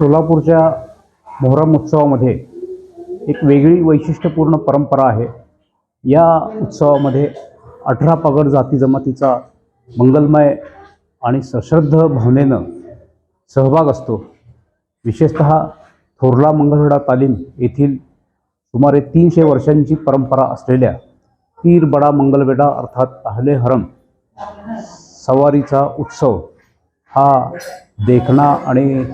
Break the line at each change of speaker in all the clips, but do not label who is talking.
सोलापूरच्या मोहरम उत्सवामध्ये एक वेगळी वैशिष्ट्यपूर्ण परंपरा आहे. या उत्सवामध्ये अठरा पगड जाती जमातीचा मंगलमय आणि सश्रद्ध भावनेनं सहभाग असतो. विशेषत थोरला मंगळवेढा तालीम येथील सुमारे तीनशे वर्षांची परंपरा असलेल्या पीर बडा मंगलवेढा अर्थात अहले हरम सवारीचा उत्सव हा देखणा आणि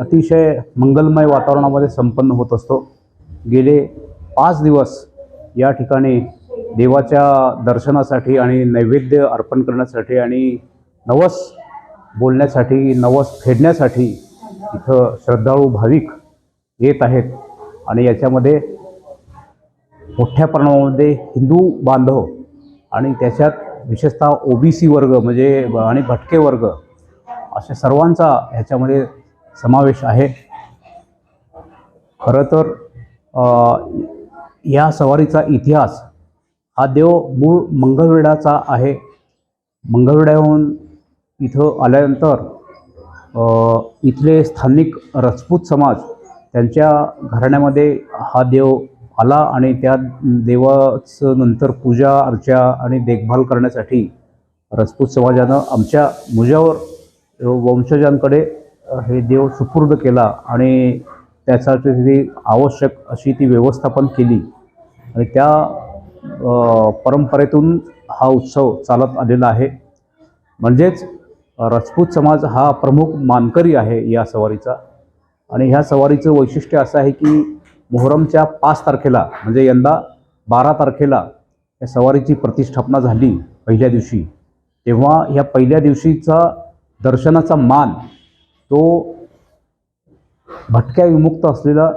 अतिशय मंगलमय वातावरणामध्ये संपन्न होत असतो. गेले पाच दिवस या ठिकाणी देवाच्या दर्शनासाठी आणि नैवेद्य अर्पण करण्यासाठी आणि नवस बोलण्यासाठी नवस फेडण्यासाठी इथं श्रद्धाळू भाविक येत आहेत. आणि याच्यामध्ये मोठ्या प्रमाणामध्ये हिंदू बांधव आणि त्याच्यात विशेषतः ओ बी सी वर्ग म्हणजे ब- आणि भटके वर्ग अशा सर्वांचा ह्याच्यामध्ये समावेश आहे. खरं तर या सवारीचा इतिहास हा देव मूळ मंगळवेढाचा आहे. मंगळवेढ्याहून इथं आल्यानंतर इथले स्थानिक राजपूत समाज त्यांच्या घराण्यामध्ये हा देव आला आणि त्या देवाचं नंतर पूजा अर्चा आणि देखभाल करण्यासाठी राजपूत समाजानं आमच्या मुजावर वंशजांकडे हे देव सुपूर्द केला आणि त्यासाठी आवश्यक अशी ती व्यवस्थापन केली. आणि त्या परंपरेतून हा उत्सव चालत आलेला आहे. म्हणजेच राजपूत समाज हा प्रमुख मानकरी आहे या सवारीचा. आणि ह्या सवारीचं वैशिष्ट्य असं आहे की मोहरमच्या पाच तारखेला म्हणजे यंदा बारा तारखेला या सवारीची प्रतिष्ठापना झाली पहिल्या दिवशी. तेव्हा ह्या पहिल्या दिवशीचा दर्शनाचा मान तो भटक्या विमुक्त असलेला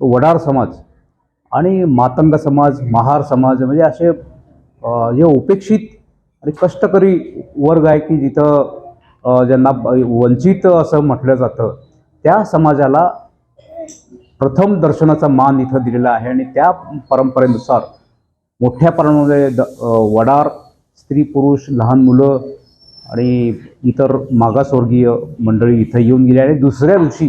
वडार समाज आणि मातंग समाज महार समाज म्हणजे असे जे उपेक्षित आणि कष्टकरी वर्ग आहे की जिथं ज्यांना वंचित असं म्हटलं जातं त्या समाजाला प्रथम दर्शनाचा मान इथं दिलेला आहे आणि त्या परंपरेनुसार मोठ्या प्रमाणामध्ये द वडार स्त्री पुरुष लहान मुलं आणि इतर मागासवर्गीय मंडळी इथं येऊन गेली आणि दुसऱ्या दिवशी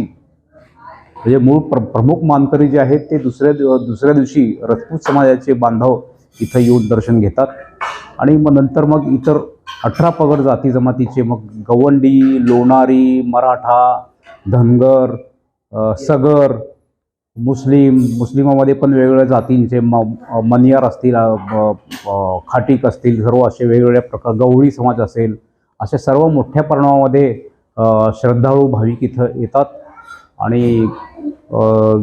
म्हणजे मूळ प्र प्रमुख मानकरी जे आहेत ते दुसऱ्या दिव दुसऱ्या दिवशी राजपूत समाजाचे बांधव इथं येऊन दर्शन घेतात. आणि मग नंतर मग इतर अठरा पगड जाती जमातीचे मग गवंडी लोणारी मराठा धनगर सगर मुस्लिम मुस्लिमामध्ये पण वेगवेगळ्या जातींचे म मनियार असतील खाटीक असतील सर्व असे वेगवेगळ्या प्रकार गवळी समाज असेल अशा सर्व मोठ्या प्रमाणामध्ये श्रद्धाळू भाविक इथं येतात. आणि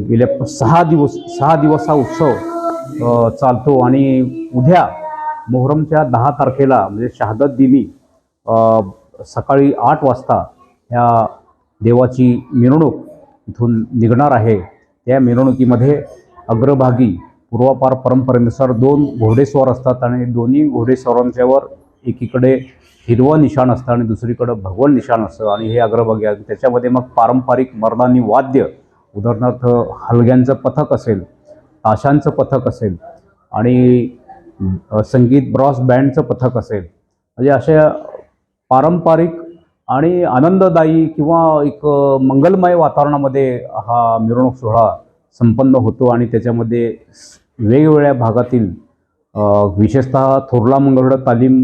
गेल्या सहा दिवस सहा दिवस हा उत्सव चालतो. आणि उद्या मोहरमच्या दहा तारखेला म्हणजे शहादत दिनी सकाळी आठ वाजता ह्या देवाची मिरवणूक इथून निघणार आहे. त्या मिरवणुकीमध्ये अग्रभागी पूर्वापार परंपरेनुसार दोन घोडेस्वार असतात आणि दोन्ही घोडेस्वारांच्यावर एकीकडे हिरवं निशाण असतं आणि दुसरीकडं भगवण निशाण असतं आणि हे अग्रभागी आहे. त्याच्यामध्ये मग पारंपरिक मर्दानी वाद्य उदाहरणार्थ हलग्यांचं पथक असेल ताशांचं पथक असेल आणि संगीत ब्रॉस बँडचं पथक असेल. म्हणजे अशा पारंपरिक आणि आनंददायी किंवा एक मंगलमय वातावरणामध्ये हा मिरवणूक सोहळा संपन्न होतो आणि त्याच्यामध्ये वेगवेगळ्या भागातील विशेषतः थोरला तालीम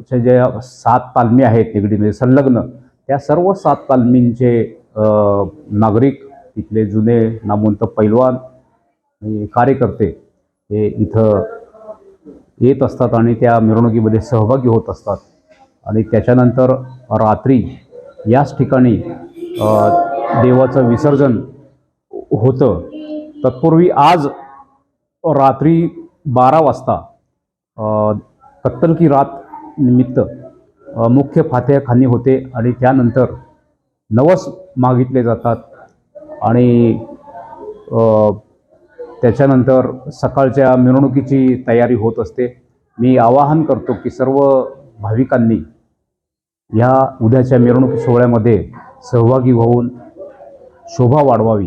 च्या ज्या सात तालमी आहेत निगडीमध्ये म्हणजे संलग्न त्या सर्व सात तालमींचे नागरिक इथले जुने नामवंत पैलवान कार्यकर्ते हे इथं येत असतात आणि त्या मिरवणुकीमध्ये सहभागी होत असतात. आणि त्याच्यानंतर रात्री याच ठिकाणी देवाचं विसर्जन होतं. तत्पूर्वी आज रात्री बारा वाजता कत्तल की रात निमित्त मुख्य फात्याखानी होते आणि त्यानंतर नवस मागितले जातात आणि त्याच्यानंतर सकाळच्या मिरवणुकीची तयारी होत असते. मी आवाहन करतो की सर्व भाविकांनी ह्या उद्याच्या मिरवणूक सोहळ्यामध्ये सहभागी होऊन शोभा वाढवावी.